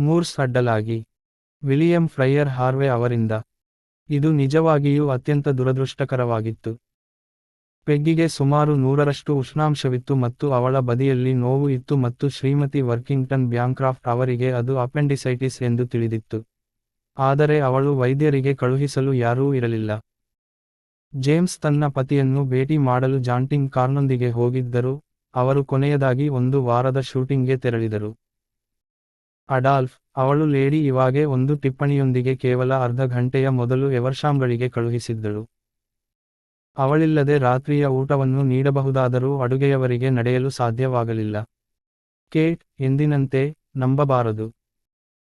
Moors ಅಡ್ಡಲಾಗಿ. William fryer Harvey ಅವರಿಂದ. ಇದು ನಿಜವಾಗಿಯೂ ಅತ್ಯಂತ ದುರದೃಷ್ಟಕರವಾಗಿತ್ತು. ಪೆಗ್ಗಿಗೆ ಸುಮಾರು ನೂರರಷ್ಟು ಉಷ್ಣಾಂಶವಿತ್ತು ಮತ್ತು ಅವಳ ಬದಿಯಲ್ಲಿ ನೋವು ಇತ್ತು ಮತ್ತು ಶ್ರೀಮತಿ ವರ್ಕಿಂಗ್ಟನ್ ಬ್ಯಾಂಕ್ರಾಫ್ಟ್ ಅವರಿಗೆ ಅದು ಅಪೆಂಡಿಸೈಟಿಸ್ ಎಂದು ತಿಳಿದಿತ್ತು. ಆದರೆ ಅವಳು ವೈದ್ಯರಿಗೆ ಕಳುಹಿಸಲು ಯಾರೂ ಇರಲಿಲ್ಲ. ಜೇಮ್ಸ್ ತನ್ನ ಪತಿಯನ್ನು ಭೇಟಿ ಮಾಡಲು ಜಾಂಟಿಂಗ್ ಕಾರ್ನೊಂದಿಗೆ ಹೋಗಿದ್ದರು. ಅವರು ಕೊನೆಯದಾಗಿ ಒಂದು ವಾರದ ಶೂಟಿಂಗ್ಗೆ ತೆರಳಿದರು. ಅಡಾಲ್ಫ್, ಅವಳು ಲೇಡಿ ಇವಾಗೆ ಒಂದು ಟಿಪ್ಪಣಿಯೊಂದಿಗೆ ಕೇವಲ ಅರ್ಧ ಘಂಟೆಯ ಮೊದಲು ಎವರ್ಶಾಮ್ಗಳಿಗೆ ಕಳುಹಿಸಿದ್ದಳು. ಅವಳಿಲ್ಲದೆ ರಾತ್ರಿಯ ಊಟವನ್ನು ನೀಡಬಹುದಾದರೂ ಅಡುಗೆಯವರಿಗೆ ನಡೆಯಲು ಸಾಧ್ಯವಾಗಲಿಲ್ಲ. ಕೇಟ್, ಎಂದಿನಂತೆ ನಂಬಬಾರದು.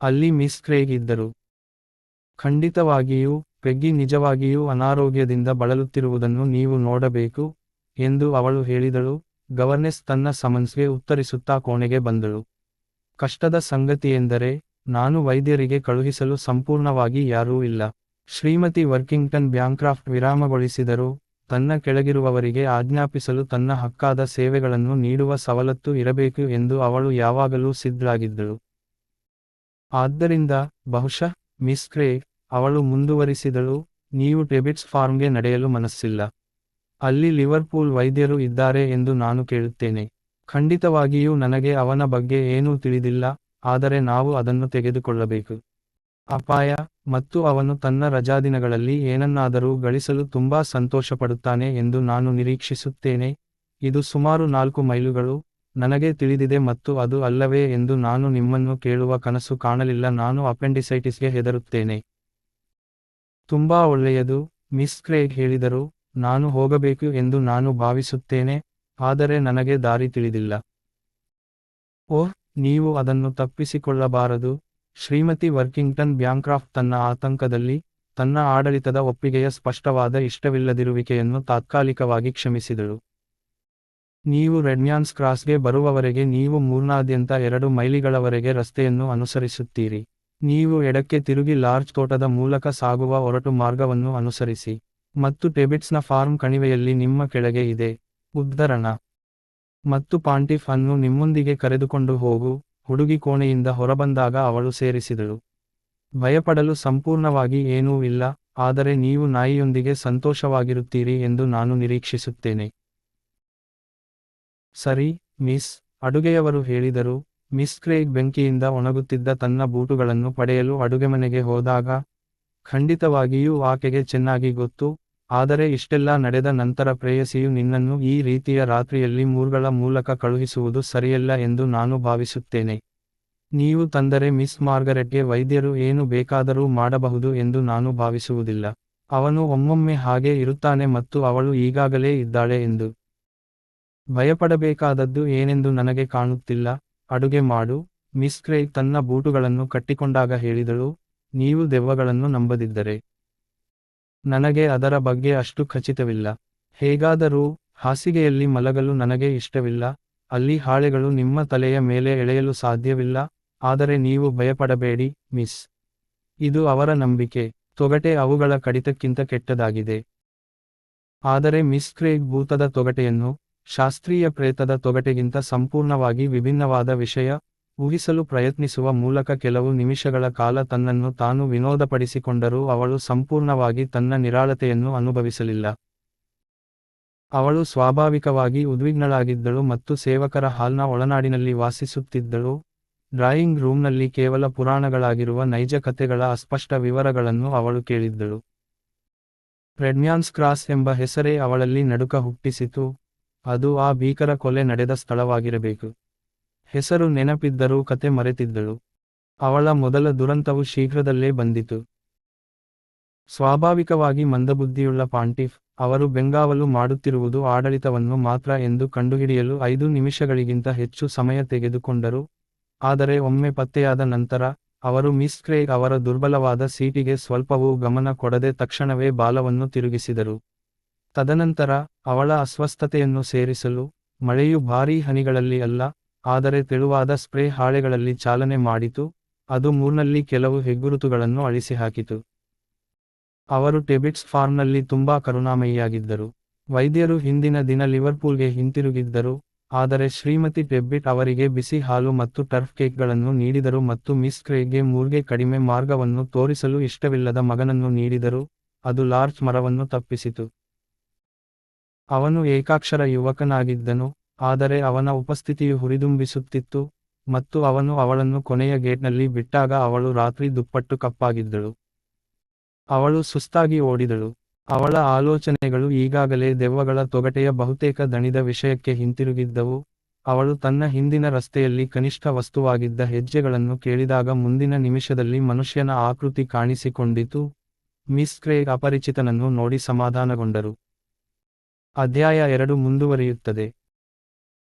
ಅಲ್ಲಿ ಮಿಸ್ ಕ್ರೇಗ್ ಇದ್ದರು. ಖಂಡಿತವಾಗಿಯೂ, ಪೆಗ್ಗಿ ನಿಜವಾಗಿಯೂ ಅನಾರೋಗ್ಯದಿಂದ ಬಳಲುತ್ತಿರುವುದನ್ನು ನೀವು ನೋಡಬೇಕು, ಎಂದು ಅವಳು ಹೇಳಿದಳು. ಗವರ್ನೆಸ್ ತನ್ನ ಸಮನ್ಸ್ಗೆ ಉತ್ತರಿಸುತ್ತಾ ಕೋಣೆಗೆ ಬಂದಳು. ಕಷ್ಟದ ಸಂಗತಿಯೆಂದರೆ ನಾನು ವೈದ್ಯರಿಗೆ ಕಳುಹಿಸಲು ಸಂಪೂರ್ಣವಾಗಿ ಯಾರೂ ಇಲ್ಲ. ಶ್ರೀಮತಿ ವರ್ಕಿಂಗ್ಟನ್ ಬ್ಯಾಂಕ್ರಾಫ್ಟ್ ವಿರಾಮಗೊಳಿಸಿದರು ತನ್ನ ಕೆಳಗಿರುವವರಿಗೆ ಆಜ್ಞಾಪಿಸಲು ತನ್ನ ಹಕ್ಕಾದ ಸೇವೆಗಳನ್ನು ನೀಡುವ ಸವಲತ್ತು ಇರಬೇಕು ಎಂದು ಅವಳು ಯಾವಾಗಲೂ ಸಿದ್ಧಳಾಗಿದ್ದಳು. ಆದ್ದರಿಂದ ಬಹುಶಃ ಮಿಸ್ ಕ್ರೇ ಅವಳು ಮುಂದುವರಿಸಿದಳು, ನೀವು ಟೆಬಿಟ್ಸ್ ಫಾರ್ಮ್ಗೆ ನಡೆಯಲು ಮನಸ್ಸಿಲ್ಲ. ಅಲ್ಲಿ ಲಿವರ್ಪೂಲ್ ವೈದ್ಯರು ಇದ್ದಾರೆ ಎಂದು ನಾನು ಕೇಳುತ್ತೇನೆ. ಖಂಡಿತವಾಗಿಯೂ ನನಗೆ ಅವನ ಬಗ್ಗೆ ಏನೂ ತಿಳಿದಿಲ್ಲ, ಆದರೆ ನಾವು ಅದನ್ನು ತೆಗೆದುಕೊಳ್ಳಬೇಕು. ಅಪಾಯ ಮತ್ತು ಅವನು ತನ್ನ ರಜಾದಿನಗಳಲ್ಲಿ ಏನನ್ನಾದರೂ ಗಳಿಸಲು ತುಂಬಾ ಸಂತೋಷಪಡುತ್ತಾನೆ ಎಂದು ನಾನು ನಿರೀಕ್ಷಿಸುತ್ತೇನೆ. ಇದು ಸುಮಾರು ನಾಲ್ಕು ಮೈಲುಗಳು, ನನಗೆ ತಿಳಿದಿದೆ ಮತ್ತು ಅದು ಅಲ್ಲವೇ ಎಂದು ನಾನು ನಿಮ್ಮನ್ನು ಕೇಳುವ ಕನಸು ಕಾಣಲಿಲ್ಲ, ನಾನು ಅಪೆಂಡಿಸೈಟಿಸ್ಗೆ ಹೆದರುತ್ತೇನೆ. ತುಂಬಾ ಒಳ್ಳೆಯದು, ಮಿಸ್ ಕ್ರೇಗ್ ಹೇಳಿದರು, ನಾನು ಹೋಗಬೇಕು ಎಂದು ನಾನು ಭಾವಿಸುತ್ತೇನೆ. ಆದರೆ ನನಗೆ ದಾರಿ ತಿಳಿದಿಲ್ಲ. ಓಹ್, ನೀವು ಅದನ್ನು ತಪ್ಪಿಸಿಕೊಳ್ಳಬಾರದು. ಶ್ರೀಮತಿ ವರ್ಕಿಂಗ್ಟನ್ ಬ್ಯಾಂಕ್ರಾಫ್ಟ್ ತನ್ನ ಆತಂಕದಲ್ಲಿ, ತನ್ನ ಆಡಳಿತದ ಒಪ್ಪಿಗೆಯ ಸ್ಪಷ್ಟವಾದ ಇಷ್ಟವಿಲ್ಲದಿರುವಿಕೆಯನ್ನು ತಾತ್ಕಾಲಿಕವಾಗಿ ಕ್ಷಮಿಸಿದಳು. ನೀವು ರೆಡ್ಮ್ಯಾನ್ಸ್ ಕ್ರಾಸ್ಗೆ ಬರುವವರೆಗೆ ನೀವು ಮೂರ್ನಾದ್ಯಂತ ಎರಡು ಮೈಲಿಗಳವರೆಗೆ ರಸ್ತೆಯನ್ನು ಅನುಸರಿಸುತ್ತೀರಿ. ನೀವು ಎಡಕ್ಕೆ ತಿರುಗಿ ಲಾರ್ಜ್ ತೋಟದ ಮೂಲಕ ಸಾಗುವ ಒರಟು ಮಾರ್ಗವನ್ನು ಅನುಸರಿಸಿ. ಮತ್ತು ಟೆಬಿಟ್ಸ್ನ ಫಾರ್ಮ್ ಕಣಿವೆಯಲ್ಲಿ ನಿಮ್ಮ ಕೆಳಗೆ ಇದೆ. ಉದ್ಧರಣ. ಮತ್ತು ಪಾಂಟಿಫ್ ಅನ್ನು ನಿಮ್ಮೊಂದಿಗೆ ಕರೆದುಕೊಂಡು ಹೋಗು, ಹುಡುಗಿ ಕೋಣೆಯಿಂದ ಹೊರಬಂದಾಗ ಅವಳು ಸೇರಿಸಿದಳು. ಭಯಪಡಲು ಸಂಪೂರ್ಣವಾಗಿ ಏನೂ ಇಲ್ಲ, ಆದರೆ ನೀವು ನಾಯಿಯೊಂದಿಗೆ ಸಂತೋಷವಾಗಿರುತ್ತೀರಿ ಎಂದು ನಾನು ನಿರೀಕ್ಷಿಸುತ್ತೇನೆ. ಸರಿ, ಮಿಸ್, ಅಡುಗೆಯವರು ಹೇಳಿದರು. ಮಿಸ್ ಕ್ರೇಗ್ ಬೆಂಕಿಯಿಂದ ಒಣಗುತ್ತಿದ್ದ ತನ್ನ ಬೂಟುಗಳನ್ನು ಪಡೆಯಲು ಅಡುಗೆಮನೆಗೆ ಹೋದಾಗ, ಖಂಡಿತವಾಗಿಯೂ ಆಕೆಗೆ ಚೆನ್ನಾಗಿ ಗೊತ್ತು ಆದರೆ ಇಷ್ಟೆಲ್ಲ ನಡೆದ ನಂತರ ಪ್ರೇಯಸಿಯು ನಿನ್ನನ್ನು ಈ ರೀತಿಯ ರಾತ್ರಿಯಲ್ಲಿ ಮೂರ್ಗಳ ಮೂಲಕ ಕಳುಹಿಸುವುದು ಸರಿಯಲ್ಲ ಎಂದು ನಾನು ಭಾವಿಸುತ್ತೇನೆ. ನೀವು ತಂದರೆ ಮಿಸ್ ಮಾರ್ಗರೆಟ್ಗೆ ವೈದ್ಯರು ಏನು ಬೇಕಾದರೂ ಮಾಡಬಹುದು ಎಂದು ನಾನು ಭಾವಿಸುವುದಿಲ್ಲ. ಅವನು ಒಮ್ಮೊಮ್ಮೆ ಹಾಗೆ ಇರುತ್ತಾನೆ ಮತ್ತು ಅವಳು ಈಗಾಗಲೇ ಇದ್ದಾಳೆ ಎಂದು. ಭಯಪಡಬೇಕಾದದ್ದು ಏನೆಂದು ನನಗೆ ಕಾಣುತ್ತಿಲ್ಲ. ಅಡುಗೆ ಮಾಡು. ಮಿಸ್ ಕ್ರೇಗ್ ತನ್ನ ಬೂಟುಗಳನ್ನು ಕಟ್ಟಿಕೊಂಡಾಗ ಹೇಳಿದಳು, ನೀವು ದೆವ್ವಗಳನ್ನು ನಂಬದಿದ್ದರೆ. ನನಗೆ ಅದರ ಬಗ್ಗೆ ಅಷ್ಟು ಖಚಿತವಿಲ್ಲ. ಹೇಗಾದರೂ ಹಾಸಿಗೆಯಲ್ಲಿ ಮಲಗಲು ನನಗೆ ಇಷ್ಟವಿಲ್ಲ. ಅಲ್ಲಿ ಹಾಳೆಗಳು ನಿಮ್ಮ ತಲೆಯ ಮೇಲೆ ಎಳೆಯಲು ಸಾಧ್ಯವಿಲ್ಲ. ಆದರೆ ನೀವು ಭಯಪಡಬೇಡಿ, ಮಿಸ್. ಇದು ಅವರ ನಂಬಿಕೆ. ತೊಗಟೆ ಅವುಗಳ ಕಡಿತಕ್ಕಿಂತ ಕೆಟ್ಟದಾಗಿದೆ. ಆದರೆ ಮಿಸ್ ಕ್ರೇಗ್ ಭೂತದ ತೊಗಟೆಯನ್ನು, ಶಾಸ್ತ್ರೀಯ ಪ್ರೇತದ ತೊಗಟೆಗಿಂತ ಸಂಪೂರ್ಣವಾಗಿ ವಿಭಿನ್ನವಾದ ವಿಷಯ ಊಹಿಸಲು ಪ್ರಯತ್ನಿಸುವ ಮೂಲಕ ಕೆಲವು ನಿಮಿಷಗಳ ಕಾಲ ತನ್ನನ್ನು ತಾನು ವಿನೋದಪಡಿಸಿಕೊಂಡರೂ ಅವಳು ಸಂಪೂರ್ಣವಾಗಿ ತನ್ನ ನಿರಾಳತೆಯನ್ನು ಅನುಭವಿಸಲಿಲ್ಲ. ಅವಳು ಸ್ವಾಭಾವಿಕವಾಗಿ ಉದ್ವಿಗ್ನಳಾಗಿದ್ದಳು ಮತ್ತು ಸೇವಕರ ಹಾಲ್ನ ಒಳನಾಡಿನಲ್ಲಿ ವಾಸಿಸುತ್ತಿದ್ದಳು. ಡ್ರಾಯಿಂಗ್ ರೂಮ್ನಲ್ಲಿ ಕೇವಲ ಪುರಾಣಗಳಾಗಿರುವ ನೈಜ ಕಥೆಗಳ ಅಸ್ಪಷ್ಟ ವಿವರಗಳನ್ನು ಅವಳು ಕೇಳಿದ್ದಳು. ರೆಡ್ಮ್ಯಾನ್ಸ್ ಕ್ರಾಸ್ ಎಂಬ ಹೆಸರೇ ಅವಳಲ್ಲಿ ನಡುಕ ಹುಟ್ಟಿಸಿತು. ಅದು ಆ ಭೀಕರ ಕೊಲೆ ನಡೆದ ಸ್ಥಳವಾಗಿರಬೇಕು. ಹೆಸರು ನೆನಪಿದ್ದರೂ ಕತೆ ಮರೆತಿದ್ದಳು. ಅವಳ ಮೊದಲ ದುರಂತವು ಶೀಘ್ರದಲ್ಲೇ ಬಂದಿತು. ಸ್ವಾಭಾವಿಕವಾಗಿ ಮಂದಬುದ್ಧಿಯುಳ್ಳ ಪಾಂಟಿಫ್, ಅವರು ಬೆಂಗಾವಲು ಮಾಡುತ್ತಿರುವುದು ಆಡಳಿತವನ್ನು ಮಾತ್ರ ಎಂದು ಕಂಡುಹಿಡಿಯಲು ಐದು ನಿಮಿಷಗಳಿಗಿಂತ ಹೆಚ್ಚು ಸಮಯ ತೆಗೆದುಕೊಂಡರು. ಆದರೆ ಒಮ್ಮೆ ಪತ್ತೆಯಾದ ನಂತರ, ಅವರು ಮಿಸ್ ಕ್ರೇಗ್ ಅವರ ದುರ್ಬಲವಾದ ಸೀಟಿಗೆ ಸ್ವಲ್ಪವೂ ಗಮನ ಕೊಡದೆ ತಕ್ಷಣವೇ ಬಾಲವನ್ನು ತಿರುಗಿಸಿದರು. ತದನಂತರ, ಅವಳ ಅಸ್ವಸ್ಥತೆಯನ್ನು ಸೇರಿಸಲು, ಮಳೆಯು ಭಾರೀ ಹನಿಗಳಲ್ಲಿ ಅಲ್ಲ ಆದರೆ ತೆಳುವಾದ ಸ್ಪ್ರೇ ಹಾಳೆಗಳಲ್ಲಿ ಚಾಲನೆ ಮಾಡಿತು ಅದು ಮೂರ್ನಲ್ಲಿ ಕೆಲವು ಹೆಗ್ಗುರುತುಗಳನ್ನು ಅಳಿಸಿಹಾಕಿತು ಅವರು ಟೆಬಿಟ್ಸ್ ಫಾರ್ಮ್ನಲ್ಲಿ ತುಂಬಾ ಕರುಣಾಮಯಿಯಾಗಿದ್ದರು ವೈದ್ಯರು ಹಿಂದಿನ ದಿನ ಲಿವರ್ಪೂಲ್ಗೆ ಹಿಂತಿರುಗಿದ್ದರು ಆದರೆ ಶ್ರೀಮತಿ ಟೆಬ್ಬಿಟ್ ಅವರಿಗೆ ಬಿಸಿ ಹಾಲು ಮತ್ತು ಟರ್ಫ್ ಕೇಕ್ಗಳನ್ನು ನೀಡಿದರು ಮತ್ತು ಮಿಸ್ ಕ್ರೇಗ್ಗೆ ಮೂರ್ಗೆ ಕಡಿಮೆ ಮಾರ್ಗವನ್ನು ತೋರಿಸಲು ಇಷ್ಟವಿಲ್ಲದ ಮಗನನ್ನು ನೀಡಿದರು, ಅದು ಲಾರ್ಜ್ ಮರವನ್ನು ತಪ್ಪಿಸಿತು. ಅವನು ಏಕಾಕ್ಷರ ಯುವಕನಾಗಿದ್ದನು, ಆದರೆ ಅವನ ಉಪಸ್ಥಿತಿಯು ಹುರಿದುಂಬಿಸುತ್ತಿತ್ತು, ಮತ್ತು ಅವನು ಅವಳನ್ನು ಕೊನೆಯ ಗೇಟ್ನಲ್ಲಿ ಬಿಟ್ಟಾಗ ಅವಳು ರಾತ್ರಿ ದುಪ್ಪಟ್ಟು ಕಪ್ಪಾಗಿದ್ದಳು. ಅವಳು ಸುಸ್ತಾಗಿ ಓಡಿದಳು. ಅವಳ ಆಲೋಚನೆಗಳು ಈಗಾಗಲೇ ದೆವ್ವಗಳ ತೊಗಟೆಯ ಬಹುತೇಕ ದಣಿದ ವಿಷಯಕ್ಕೆ ಹಿಂತಿರುಗಿದ್ದವು, ಅವಳು ತನ್ನ ಹಿಂದಿನ ರಸ್ತೆಯಲ್ಲಿ ಕನಿಷ್ಠ ವಸ್ತುವಾಗಿದ್ದ ಹೆಜ್ಜೆಗಳನ್ನು ಕೇಳಿದಾಗ ಮುಂದಿನ ನಿಮಿಷದಲ್ಲಿ ಮನುಷ್ಯನ ಆಕೃತಿ ಕಾಣಿಸಿಕೊಂಡಿತು, ಮಿಸ್ ಕ್ರೇಗ್ ಅಪರಿಚಿತನನ್ನು ನೋಡಿ ಸಮಾಧಾನಗೊಂಡರು. ಅಧ್ಯಾಯ ಎರಡು ಮುಂದುವರಿಯುತ್ತದೆ